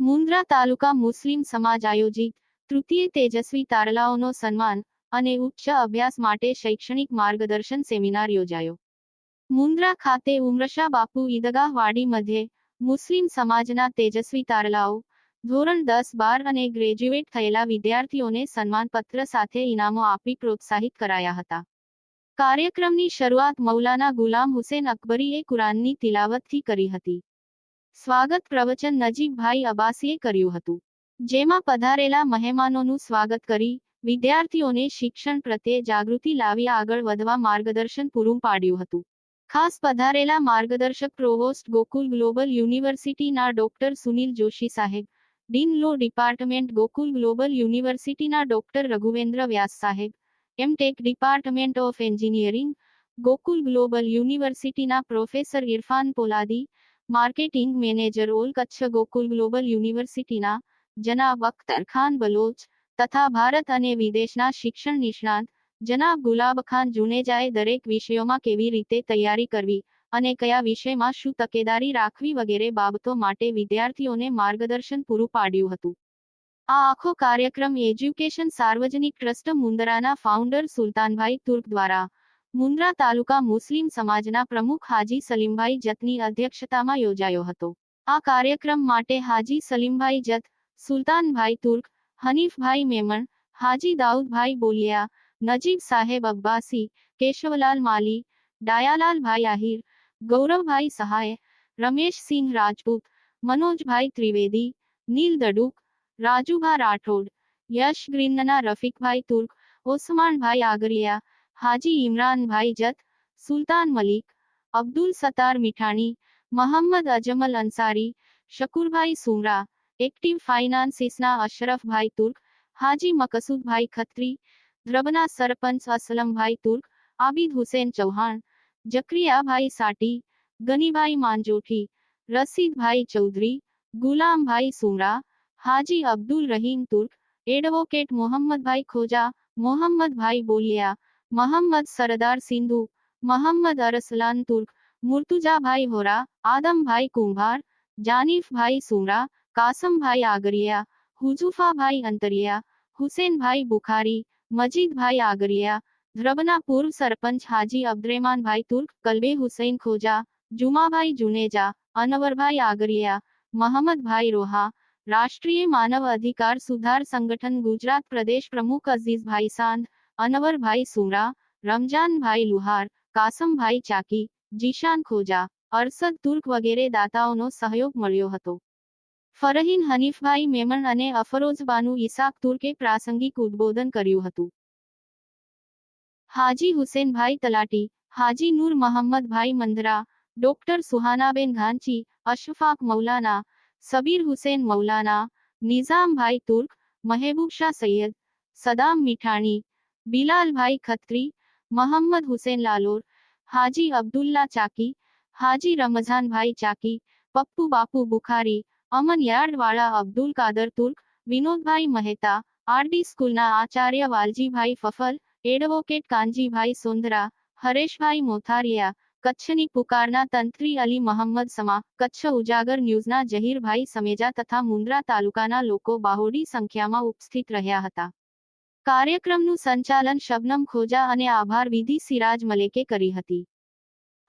મુન્દ્રા તાલુકા મુસ્લિમ સમાજ આયોજિત તૃતીય તેજસ્વી તારલાઓનો સન્માન અને ઉચ્ચ અભ્યાસ માટે શૈક્ષણિક માર્ગદર્શન સેમિનાર યોજાયો. મુન્દ્રા ખાતે ઉમરશા બાપુ ઈદગાહ વાડી મધ્યે મુસ્લિમ સમાજના તેજસ્વી તારલાઓ ધોરણ દસ બાર અને ગ્રેજ્યુએટ થયેલા વિદ્યાર્થીઓને સન્માનપત્ર સાથે ઇનામો આપી પ્રોત્સાહિત કરાયા હતા. કાર્યક્રમની શરૂઆત મૌલાના ગુલામ હુસેન અકબરીએ કુરાનની તિલાવતથી કરી હતી. સ્વાગત પ્રવચન નજીબભાઈ અબાસીએ કર્યું હતું. જેમાં પધારેલા મહેમાનોનું સ્વાગત કરી, વિદ્યાર્થીઓને શિક્ષણ પ્રત્યે જાગૃતિ લાવી આગળ વધવા માર્ગદર્શન પૂરું પાડ્યું હતું. ખાસ પધારેલા માર્ગદર્શક પ્રોવોસ્ટ ગોકુલ ગ્લોબલ યુનિવર્સિટીના doctor Sunil Joshi Saheb dean law department Gokul global યુનિવર્સિટીના doctor Raghuvendra Vyas Saheb M Tech department of engineering Gokul global યુનિવર્સિટીના professor Irfan Poladi marketing manager all Kutch Gokul global યુનિવર્સિટીના જનાબ અખ્તર ખાન બલોચ તથા ભારત અને વિદેશના શિક્ષણ નિષ્ણાત જનાબ ગુલાબ ખાન જુનેજાએ દરેક વિષયોમાં કેવી રીતે તૈયારી કરવી અને કયા વિષયમાં શું તકેદારી રાખવી વગેરે બાબતો માટે વિદ્યાર્થીઓને માર્ગદર્શન પૂરું પાડ્યું હતું. આ આખો કાર્યક્રમ એજ્યુકેશન સાર્વજનિક ટ્રસ્ટ મુંદરાના ફાઉન્ડર સુલતાનભાઈ તુર્ક દ્વારા મુંદરા તાલુકા મુસ્લિમ સમાજના પ્રમુખ હાજી સલીમભાઈ જતની અધ્યક્ષતામાં યોજાયો હતો. આ કાર્યક્રમ માટે હાજી સલીમભાઈ જત, સુલતાનભાઈ તુર્ક, હનીફભાઈ મેમણ, હાજી દાઉદભાઈ બોલિયા, નજીબ સાહેબ અબ્બાસી, કેશવલાલ માલી, ડાયાલાલભાઈ આહિર गौरव भाई सहाय, रमेश सिंह राजपूत, मनोज भाई त्रिवेदी, नील दडूक, राजू भा राठौर, यश ग्रीनना, रफीक भाई तुर्क, ओसमान भाई आगरिया, हाजी इमरान भाई जत, सुल्तान मलिक, अब्दुल सतार मिठानी, मोहम्मद अजमल अंसारी, शकुर भाई सुमरा, एक्टिव फाइनांसिसना अशरफ भाई तुर्क, हाजी मकसूद भाई खत्री, द्रबना सरपंच असलम भाई तुर्क, आबिद हुसैन चौहान જકરિયાભાઈ સાટી ગનીભાઈ માંજોઠી રસીદભાઈ ચૌધરી ગુલામભાઈ સુમરા હાજી અબ્દુલ રહીમ તુર્ક એડવોકેટ મોહમ્મદભાઈ ખોજા મોહમ્મદભાઈ બોલિયા મોહમ્મદ સરદાર સિંધુ મોહમ્મદ અરસલાન તુર્ક મુર્તુજાભાઈ હોરા આદમભાઈ કુંભાર જાનીફભાઈ સુમરા કાસમભાઈ આગરિયા હુજુફાભાઈ અંતરિયા હુસેનભાઈ બુખારી મજીદભાઈ આગરિયા ધ્રબના પૂર્વ સરપંચ હાજી અબ્દ્રેમાનભાઈ તુર્ક, કલબે હુસૈન ખોજા, જુમાભાઈ જુનેજા, અનવરભાઈ આગરિયા, મહમદભાઈ રોહા, રાષ્ટ્રીય માનવ અધિકાર સુધાર સંગઠન ગુજરાત પ્રદેશ પ્રમુખ અઝીઝભાઈ સાંધ, અનવરભાઈ સુમરા રમજાનભાઈ લુહાર, કાસમભાઈ ચાકી, જીશાન ખોજા, અરસદ તુર્ક વગેરે દાતાઓનો સહયોગ મળ્યો હતો. ફરહીન હનીફભાઈ મેમણ અને અફરોઝ બાનુ ઇસાક તુર્કે પ્રાસંગિક ઉદ્બોધન કર્યું હતું. હાજી હુસેનભાઈ તલાટી હાજી નૂર મોહમ્મદભાઈ મંદરા ડોક્ટર સુહાનાબેન ઘાંચી અશફાક મૌલાના સબીર હુસેન મૌલાના નિઝામભાઈ તુર્ક મહેબૂબ શાહ સૈયદ સદામ મીઠાણી બિલાલભાઈ ખત્રી મોહમ્મદ હુસેન લાલોર હાજી અબ્દુલ્લા ચાકી હાજી રમઝાનભાઈ ચાકી પપ્પુ બાપુ બુખારી અમન યાર્ડવાળા અબ્દુલ કાદર તુર્ક વિનોદભાઈ મહેતા આરડી સ્કૂલના આચાર્ય વાલજીભાઈ ફફલ એડવોકેટ કાનજીભાઈ સુંદરા, હરેશભાઈ મોથારિયા, કચ્છની પુકારના તંત્રી અલી મહમ્મદ સમા, કચ્છ ઉજાગર ન્યૂઝના જહીરભાઈ સમેજા તથા મુન્દ્રા તાલુકાના લોકો બાહોડી સંખ્યામાં ઉપસ્થિત રહ્યા હતા. કાર્યક્રમનું સંચાલન શબનમ ખોજા અને આભાર વિધિ સિરાજ મલેકે કરી હતી.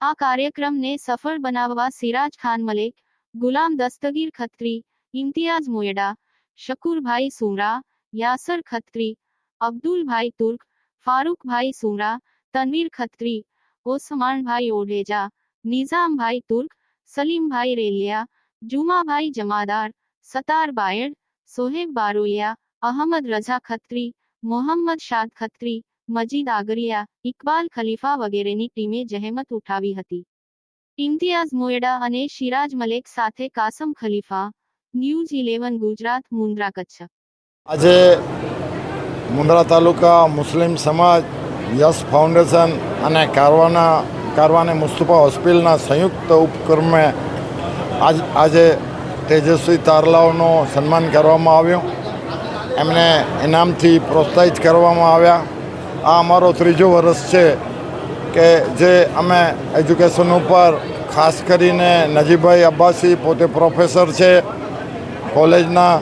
આ કાર્યક્રમને સફળ બનાવવા સિરાજ ખાન મલેક, ગુલામ દસ્તગીર ખત્રી, ઇમ્તિયાઝ મોયડા, શકુરભાઈ સુમરા યાસર ખત્રી, અબ્દુલભાઈ તુર્ક ફારૂકભાઈ સુમરા તનવીર ખત્રી ઓસમાનભાઈ ઓઢેજા નિઝામભાઈ તુર્ક સલીમભાઈ રેલિયા જુમાભાઈ જમાદાર સતાર બાયડ સોહેબ બારોલિયા અહમદ રઝા ખત્રી મોહમ્મદ શાદ ખત્રી મજીદ આગરિયા ઇકબાલ ખલીફા વગેરેની ટીમે જહેમત ઉઠાવી હતી ઇમ્તિયાઝ મોયડા અને શિરાજ મલેક સાથે કાસમ ખલીફા ન્યૂઝ ઇલેવન ગુજરાત મુન્દ્રા કચ્છ આજે મુન્દ્રા તાલુકા મુસ્લિમ સમાજ યસ ફાઉન્ડેશન અને કારવાના, કારવાને મુસ્તફા હોસ્પિટલના સંયુક્ત ઉપક્રમે આજ, આજે તેજસ્વી તારલાઓનો સન્માન કરવામાં આવ્યું. એમને ઇનામથી પ્રોત્સાહિત કરવામાં આવ્યા. આ અમારો ત્રીજો વર્ષ છે કે જે અમે એજ્યુકેશન ઉપર ખાસ કરીને નજીબભાઈ અબ્બાસી, પોતે પ્રોફેસર છે કોલેજના,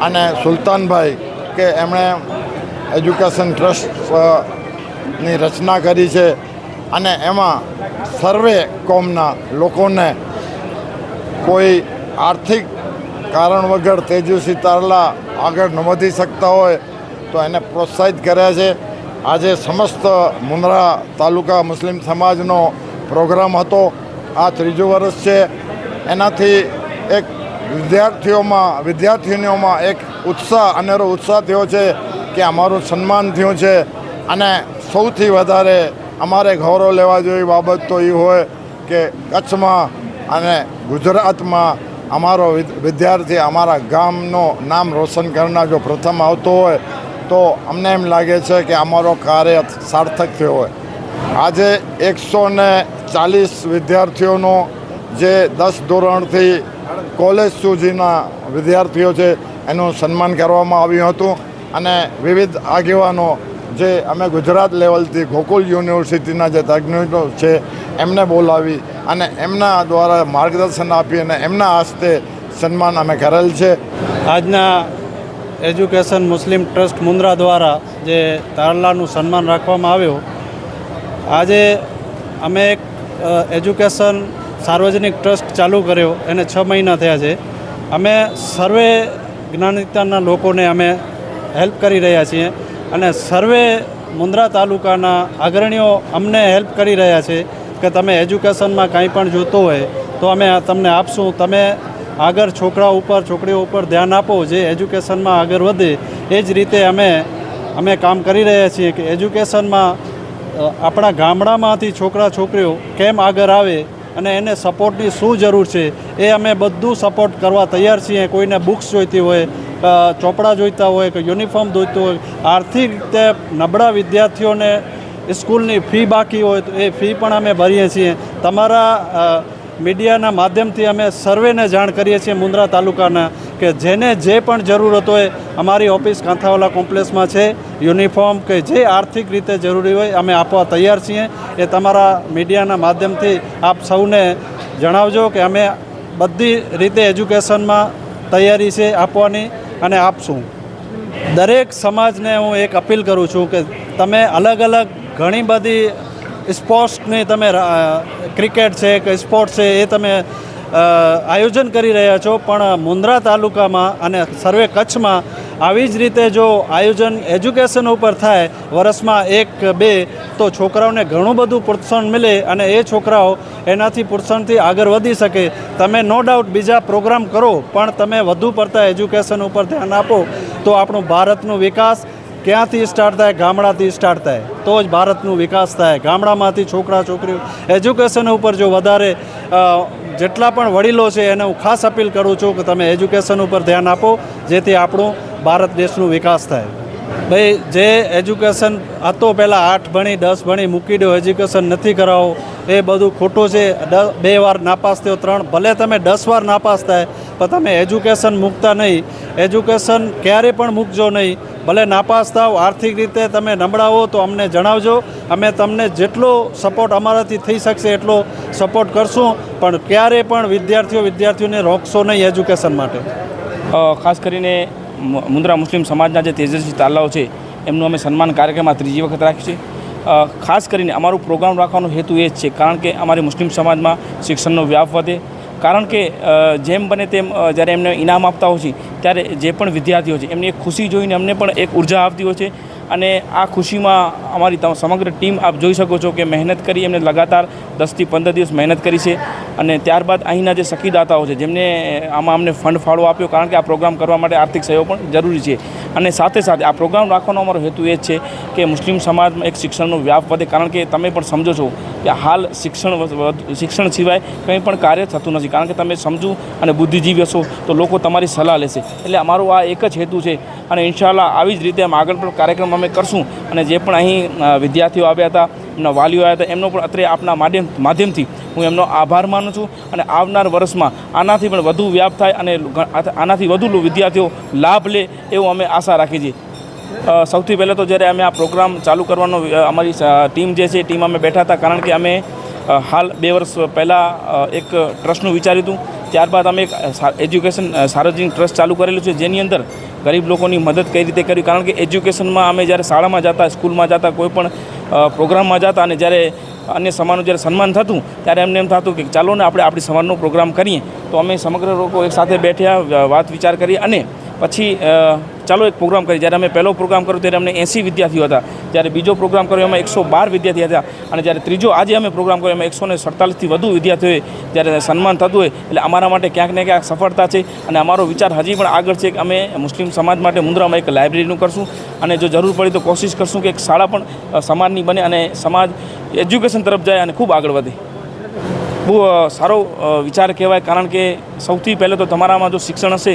અને સુલતાનભાઈ, કે એમણે એજ્યુકેશન ટ્રસ્ટની રચના કરી છે અને એમાં સર્વે કોમના લોકોને કોઈ આર્થિક કારણ વગર તેજસ્વી તારલા આગળ ન વધી શકતા હોય તો એને પ્રોત્સાહિત કર્યા છે. આજે સમસ્ત મુન્દ્રા તાલુકા મુસ્લિમ સમાજનો પ્રોગ્રામ હતો. આ ત્રીજું વર્ષ છે. એનાથી એક વિદ્યાર્થીઓમાં વિદ્યાર્થીનીઓમાં એક ઉત્સાહ, અનેરો ઉત્સાહ થયો છે. કે અમારું સન્માન થયું છે અને સૌથી વધારે અમારે ગૌરવ લેવા જેવી બાબત તો એ હોય કે કચ્છમાં અને ગુજરાતમાં અમારો વિદ- વિદ્યાર્થી અમારા ગામનો નામ રોશન કરનાર જો પ્રથમ આવતો હોય તો અમને એમ લાગે છે કે અમારો કાર્ય સાર્થક થયો હોય. આજે એકસો ને ચાલીસ વિદ્યાર્થીઓનો જે દસ ધોરણથી કોલેજ સુધીના વિદ્યાર્થીઓ છે એનું સન્માન કરવામાં આવ્યું હતું. અને વિવિધ આગેવાનો જે અમે ગુજરાત લેવલથી ગોકુલ યુનિવર્સિટીના જે તજ્ઞો છે, એમને બોલાવી અને એમના દ્વારા માર્ગદર્શન આપી અને એમના હસ્તે સન્માન અમે કરેલ છે. આજના એજ્યુકેશન મુસ્લિમ ટ્રસ્ટ મુન્દ્રા દ્વારા જે તારલાનું સન્માન રાખવામાં આવ્યું, આજે અમે એક એજ્યુકેશન સાર્વજનિક ટ્રસ્ટ ચાલુ કર્યો, એને છ મહિના થયા છે. અમે સર્વે જ્ઞાનિકતાના લોકોને અમે હેલ્પ કરી રહ્યા છીએ અને સર્વે મુન્દ્રા તાલુકાના અગ્રણીઓ અમને હેલ્પ કરી રહ્યા છે કે તમે એજ્યુકેશનમાં કાંઈ પણ જોતું હોય તો અમે તમને આપશું. તમે આગળ છોકરા ઉપર, છોકરીઓ ઉપર ધ્યાન આપો, જે એજ્યુકેશનમાં આગળ વધે, એ જ રીતે અમે અમે કામ કરી રહ્યા છીએ કે એજ્યુકેશનમાં આપણા ગામડામાંથી છોકરા, છોકરીઓ કેમ આગળ આવે અને એને સપોર્ટની શું જરૂર છે, એ અમે બધું સપોર્ટ કરવા તૈયાર છીએ. કોઈને બુક્સ જોઈતી હોય ચોપડા જોઈતા હોય કે યુનિફોર્મ જોઈતું હોય, આર્થિક રીતે નબળા વિદ્યાર્થીઓને સ્કૂલની ફી બાકી હોય તો એ ફી પણ અમે ભરીએ છીએ. તમારા મીડિયાના માધ્યમથી અમે સર્વેને જાણ કરીએ છીએ મુન્દ્રા તાલુકાના કે જેને જે પણ જરૂરત હોય અમારી ઓફિસ કાંથાવાલા કોમ્પ્લેક્સમાં છે. યુનિફોર્મ કે જે આર્થિક રીતે જરૂરી હોય અમે આપવા તૈયાર છીએ. એ તમારા મીડિયાના માધ્યમથી આપ સૌને જણાવજો કે અમે બધી રીતે એજ્યુકેશનમાં તૈયારી છે આપવાની. અને આપશું દરેક સમાજને હું એક અપીલ કરું છું કે તમે અલગ અલગ ઘણી બધી સ્પોર્ટ્સની તમે ક્રિકેટ છે કે સ્પોર્ટ્સ છે એ તમે આયોજન કરી રહ્યા છો, પણ મુન્દ્રા તાલુકામાં અને સર્વે કચ્છમાં આવી જ રીતે જો આયોજન એજ્યુકેશન ઉપર થાય વર્ષમાં એક, બે, તો છોકરાઓને ઘણું બધું પ્રોત્સાહન મળે અને એ છોકરાઓ એનાથી પ્રોત્સાહનથી આગળ વધી શકે. તમે નો ડાઉટ બીજા પ્રોગ્રામ કરો, પણ તમે વધુ પડતા એજ્યુકેશન ઉપર ધ્યાન આપો, તો આપણું ભારતનું વિકાસ ક્યાંથી સ્ટાર્ટ થાય, ગામડાથી સ્ટાર્ટ થાય? તો જ ભારતનું વિકાસ થાય. ગામડામાંથી છોકરા છોકરીઓ એજ્યુકેશન ઉપર જો વધારે જેટલા પણ વડીલો છે એને હું ખાસ અપીલ કરું છું કે તમે એજ્યુકેશન ઉપર ધ્યાન આપો, જેથી આપણું ભારત દેશનું વિકાસ થાય. ભાઈ, જે એજ્યુકેશન હતો પહેલાં આઠ ભણી, દસ ભણી મૂકી દો એજ્યુકેશન નથી કરાવો, એ બધું ખોટું છે. બે વાર નાપાસ થયો, ત્રણ, ભલે તમે દસ વાર નાપાસ થાય, પણ તમે એજ્યુકેશન મૂકતા નહીં. એજ્યુકેશન ક્યારે પણ મૂકજો નહીં. ભલે નાપાસ થાવ, આર્થિક રીતે તમે નબળા હો તો અમને જણાવજો. અમે તમને જેટલો સપોર્ટ અમારાથી થઈ શકશે એટલો સપોર્ટ કરશું. પણ ક્યારે પણ વિદ્યાર્થીઓ વિદ્યાર્થીઓને રોકશો નહીં એજ્યુકેશન માટે. ખાસ કરીને મુન્દ્રા મુસ્લિમ સમાજના જે તેજસ્વી તાલાઓ છે, એમનું અમે સન્માન કાર્યક્રમમાં ત્રીજી વખત રાખ્યું છે. ખાસ કરીને અમારું પ્રોગ્રામ રાખવાનો હેતુ એ જ છે, કારણ કે અમારી મુસ્લિમ સમાજમાં શિક્ષણનો વ્યાપ વધે કારણ કે જેમ બને તેમ જ્યારે એમને ઇનામ આપતા હોય છે, ત્યારે જે પણ વિદ્યાર્થીઓ છે, એમની એક ખુશી જોઈને અમને પણ એક ઊર્જા આવતી હોય છે. અને આ ખુશીમાં અમારી સમગ્ર ટીમ આપ જોઈ શકો છો કે મહેનત કરી, એમને લગાતાર દસથી પંદર દિવસ મહેનત કરી છે. અને ત્યારબાદ અહીંના જે સખીદાતાઓ છે, જેમને આમાં અમને ફંડ ફાળો આપ્યો, કારણ કે આ પ્રોગ્રામ કરવા માટે આર્થિક સહયોગ પણ જરૂરી છે. અને સાથે સાથે આ પ્રોગ્રામ રાખવાનો અમારો હેતુ એ જ છે કે મુસ્લિમ સમાજમાં એક શિક્ષણનો વ્યાપ વધે. કારણ કે તમે પણ સમજો છો કે હાલ શિક્ષણ શિક્ષણ સિવાય કંઈ પણ કાર્ય થતું નથી. કારણ કે તમે સમજો અને બુદ્ધિજીવી હશો, તો લોકો તમારી સલાહ લેશે. એટલે અમારો આ એક જ હેતુ છે. અને ઇન્શાલ્લાહ આવી જ રીતે આમ આગળ પણ કાર્યક્રમ અમે કરશું અને જે પણ અહીં વિદ્યાર્થીઓ આવ્યા હતા, એમના વાલીઓ આવ્યા હતા, એમનો પણ અત્રે આપના માધ્યમ, માધ્યમથી હું એમનો આભાર માનું છું અને આવનાર વર્ષમાં આનાથી પણ વધુ વ્યાપ થાય અને આનાથી વધુ વિદ્યાર્થીઓ લાભ લે એવું અમે આશા રાખીએ છીએ. સૌથી પહેલાં તો જ્યારે અમે આ પ્રોગ્રામ ચાલુ કરવાનો અમારી ટીમ જે છે ટીમ અમે બેઠા હતા, કારણ કે અમે હાલ બે વર્ષ પહેલાં એક ટ્રસ્ટનું વિચાર્યું હતું ત્યારબાદ અમે એક એજ્યુકેશન સાર્વજનિક ટ્રસ્ટ ચાલુ કરેલું છે, જેની અંદર ગરીબ લોકોની મદદ કઈ રીતે કરવી? કારણ કે એજ્યુકેશનમાં અમે જ્યારે શાળામાં જતા, સ્કૂલમાં જતા કોઈપણ પ્રોગ્રામમાં જતા અને જ્યારે અન્ય સમાજનું જ્યારે સન્માન થતું, ત્યારે એમને એમ થતું કે ચાલો ને આપણે આપણી સમાજનો પ્રોગ્રામ કરીએ. તો અમે સમગ્ર લોકો એક સાથે બેઠ્યા વાત વિચાર કરી અને પછી ચાલો એક પ્રોગ્રામ કરી જ્યારે અમે પહેલો પ્રોગ્રામ કર્યો ત્યારે અમને એંસી વિદ્યાર્થીઓ હતા. જ્યારે બીજો પ્રોગ્રામ કર્યો એમાં એકસો બાર વિદ્યાર્થી હતા. અને જ્યારે ત્રીજો આજે અમે પ્રોગ્રામ કર્યો એમાં એકસો ને સડતાલીસથી વધુ વિદ્યાર્થીઓએ જ્યારે સન્માન થતું હોય, એટલે અમારા માટે ક્યાંક ને ક્યાંક સફળતા છે. અને અમારો વિચાર હજી પણ આગળ છે કે અમે મુસ્લિમ સમાજ માટે મુન્દ્રામાં એક લાઇબ્રેરીનું કરશું. અને જો જરૂર પડી તો કોશિશ કરશું કે એક શાળા પણ સમાજની બને અને સમાજ એજ્યુકેશન તરફ જાય અને ખૂબ આગળ વધે. બહુ સારો વિચાર કહેવાય. કારણ કે સૌથી પહેલાં તો તમારામાં જો શિક્ષણ હશે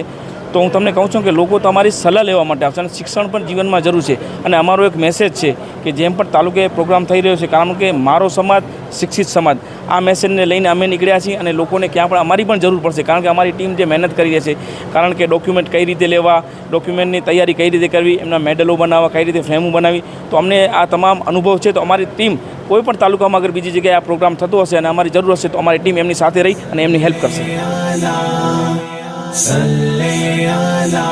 તો હું તમને કહું છું કે લોકો તમારી સલાહ લેવા માટે આવશે અને શિક્ષણ પણ જીવનમાં જરૂર છે. અને અમારો એક મેસેજ છે કે જેમ પણ તાલુકે પ્રોગ્રામ થઈ રહ્યો છે, કારણ કે મારો સમાજ શિક્ષિત સમાજ. આ મેસેજને લઈને અમે નીકળ્યા છીએ અને લોકોને ક્યાં પણ અમારી પણ જરૂર પડશે, કારણ કે અમારી ટીમ જે મહેનત કરી રહી છે, કારણ કે ડોક્યુમેન્ટ કઈ રીતે લેવા ડોક્યુમેન્ટની તૈયારી કઈ રીતે કરવી, એમના મેડલો બનાવવા, કઈ રીતે ફ્રેમો બનાવી, તો અમને આ તમામ અનુભવ છે. તો અમારી ટીમ કોઈ પણ તાલુકામાં અગર બીજી જગ્યાએ આ પ્રોગ્રામ થતો હશે અને અમારી જરૂર હશે, તો અમારી ટીમ એમની સાથે રહી અને એમની હેલ્પ કરશે. صل على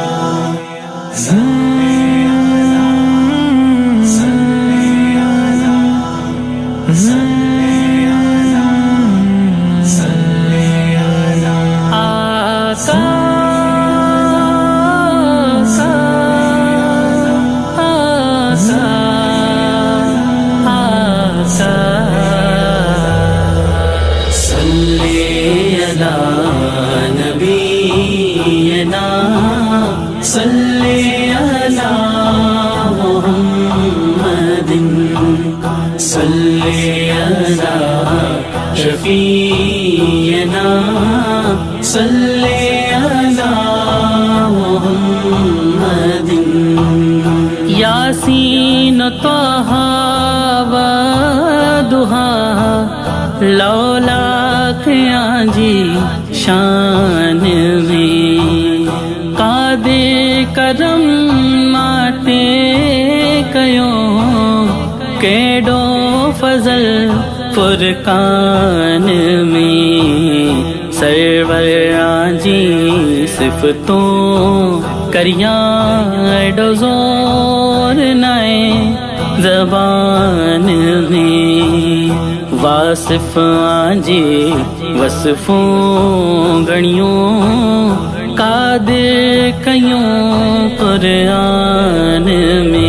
यासीन جی شان खी शान کرم करम मयो कहिड़ो फज़ल फुरकान जी सिफतों करिया एडो जोर नए जबान में वासिफ आजे वसफों गणियों कादिर कयूं कुरान में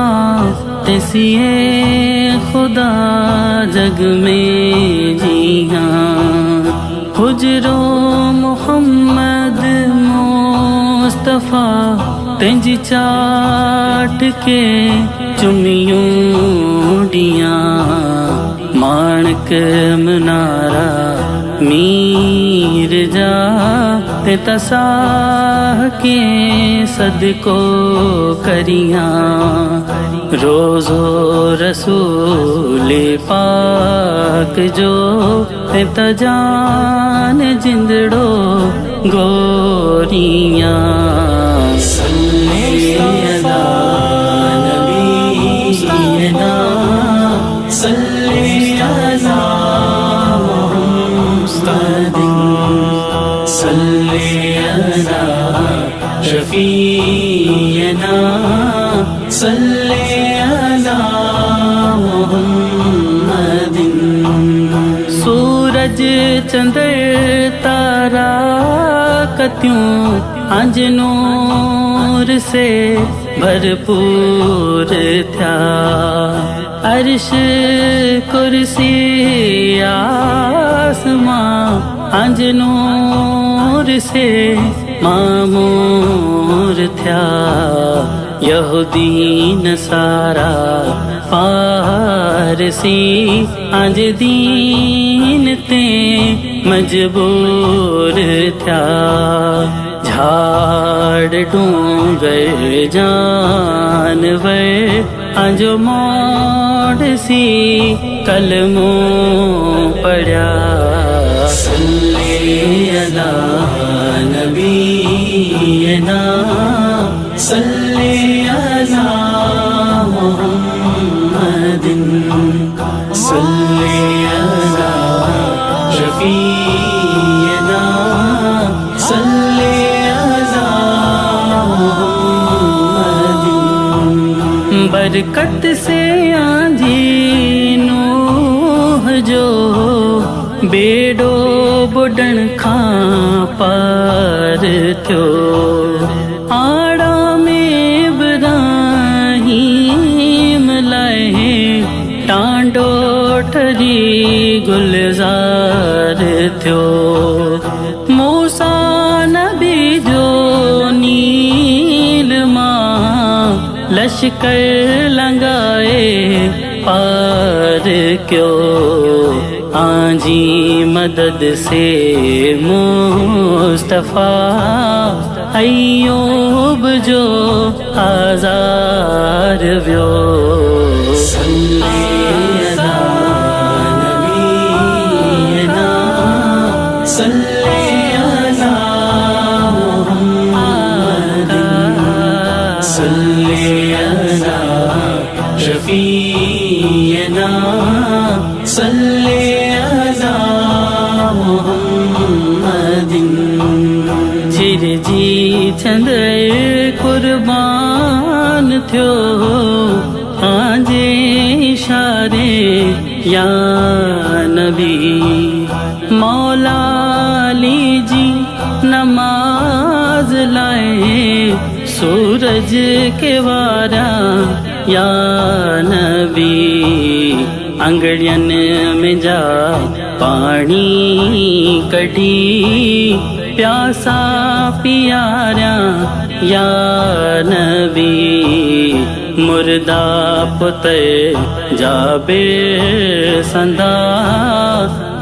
जोड़ सा तिसिए खुदा जग में जिया हुजरो मोहम्मद मुस्तफा तेंजी चाट के चुमियूं डिया माणक मनारा मीर जा ते तसाह के सदको करिया रोजो रसूल पाक जो ते तजान जिंदड़ो गोरिया सल्ले अला कत्यूं अंज नूर से भरपूर था अर्श कुर्सी आसमां अंज नूर से मामूर था यहूदी नसारा पारसी आज दीन ते मजबूर था। झाड़ डूंगर जानवर आज मोड़ सी कलमो पड़ा मुहम्मदिन बरकत से आंधी नूह जो बेड़ो बुडण खां पार थियो आड़ा लश्कर लंगाए पार क्यों? मदद से मुस्तफा अयूब जो आजार व्यो के वारा या नबी अंगड़ियन में जा पानी कढ़ी प्यासा पियारा या नबी मुर्दा पुत्र जाबे संदा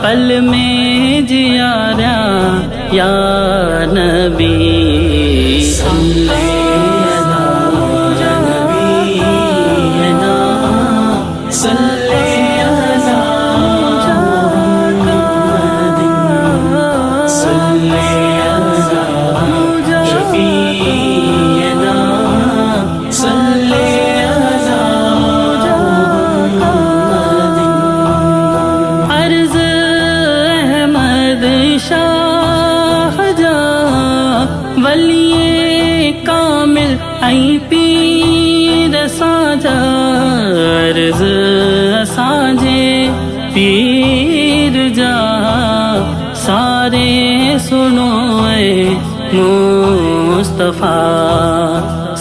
पल में जियारा या नबी sun.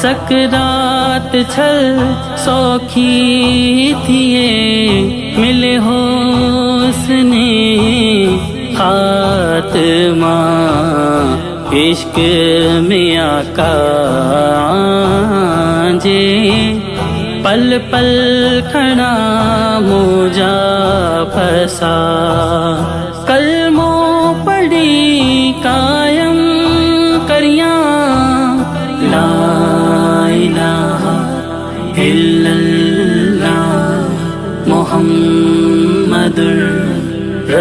सकरात छल सौखी थिए मिले होसने खात्मा इश्क में आका जे पल पल खड़ा मोजा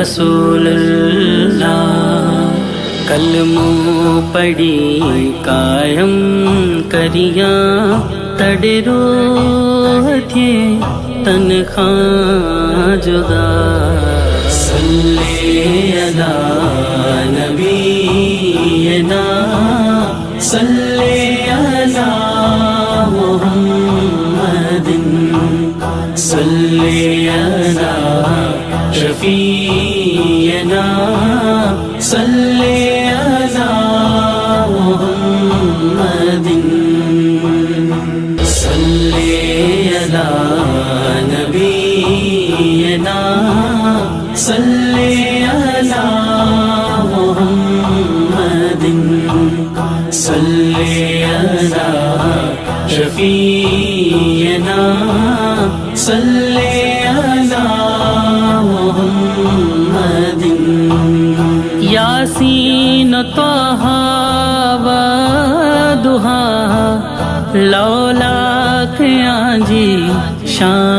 रसूलुल्लाह कलमो पड़ी कायम करिया तड़रो थे तनखा जुदा सल्ले अला नबीना सल्ले अला मुहम्मदिन सल्ले अला शफीना على نبينا صل على محمد صل على شفيعنا صل على محمد ياسين طه ودها لولا जी शान